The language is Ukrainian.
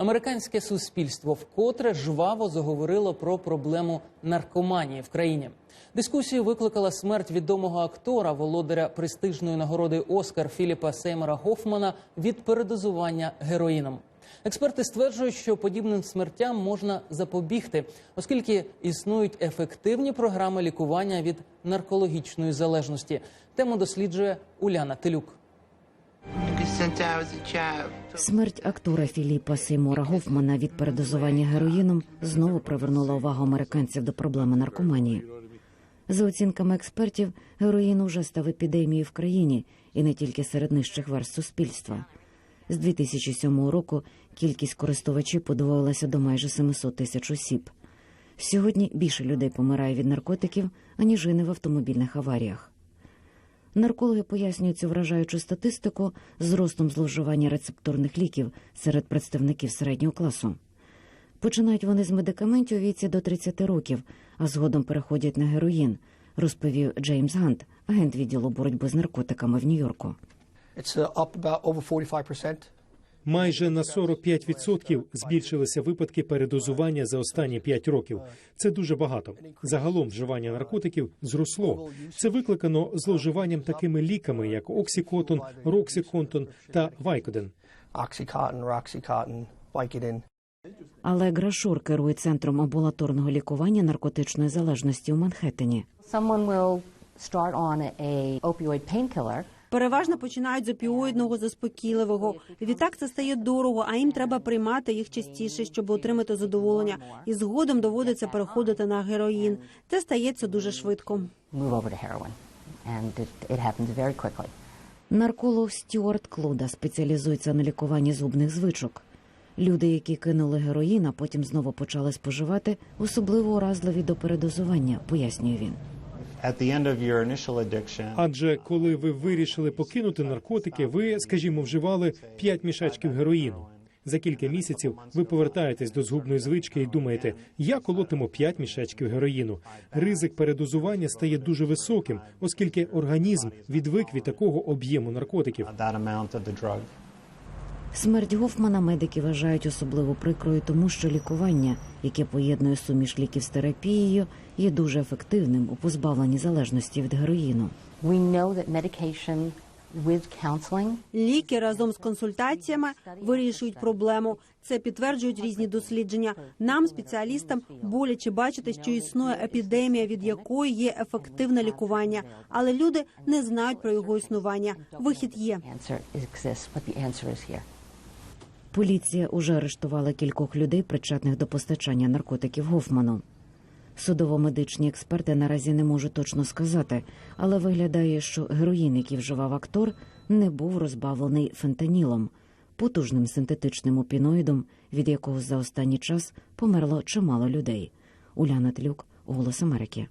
Американське суспільство вкотре жваво заговорило про проблему наркоманії в країні. Дискусію викликала смерть відомого актора, володаря престижної нагороди Оскар Філіпа Сеймора Гофмана від передозування героїном. Експерти стверджують, що подібним смертям можна запобігти, оскільки існують ефективні програми лікування від наркологічної залежності. Тему досліджує Уляна Телюк. Смерть актора Філіпа Сеймора Гофмана від передозування героїном знову привернула увагу американців до проблеми наркоманії. За оцінками експертів, героїн уже став епідемією в країні і не тільки серед нижчих верст суспільства. З 2007 року кількість користувачів подвоїлася до майже 700 тисяч осіб. Сьогодні більше людей помирає від наркотиків, аніж гине в автомобільних аваріях. Наркологи пояснюють цю вражаючу статистику зростом зловживання рецепторних ліків серед представників середнього класу. Починають вони з медикаментів у віці до 30 років, а згодом переходять на героїн, розповів Джеймс Гант, агент відділу боротьби з наркотиками в Нью-Йорку. It's up about over 45%. Майже на 45% збільшилися випадки передозування за останні 5 років. Це дуже багато. Загалом вживання наркотиків зросло. Це викликано зловживанням такими ліками, як оксикотон, роксиконтон та вайкоден. Vicodin. Але Грашур керує центром амбулаторного лікування наркотичної залежності у Манхеттені. Someone will start on a opioid painkiller. Переважно починають з опіоїдного заспокійливого. Відтак це стає дорого, а їм треба приймати їх частіше, щоб отримати задоволення. І згодом доводиться переходити на героїн. Це стається дуже швидко. Нарколог Стюарт Клуда спеціалізується на лікуванні зубних звичок. Люди, які кинули героїн, а потім знову почали споживати, особливо уразливі до передозування, пояснює він. Адже коли ви вирішили покинути наркотики, ви, скажімо, вживали 5 мішечків героїну. За кілька місяців ви повертаєтесь до згубної звички і думаєте, я колотиму 5 мішечків героїну. Ризик передозування стає дуже високим, оскільки організм відвик від такого об'єму наркотиків. Смерть Гофмана медики вважають особливо прикрою, тому що лікування, яке поєднує суміш ліків з терапією, є дуже ефективним у позбавленні залежності від героїну. Ліки разом з консультаціями вирішують проблему. Це підтверджують різні дослідження. Нам, спеціалістам, боляче бачити, що існує епідемія, від якої є ефективне лікування, але люди не знають про його існування. Вихід є. Поліція уже арештувала кількох людей, причетних до постачання наркотиків Гофману. Судово-медичні експерти наразі не можуть точно сказати, але виглядає, що героїн, який вживав актор, не був розбавлений фентанілом, потужним синтетичним опіноїдом, від якого за останній час померло чимало людей. Уляна Тлюк, Голос Америки.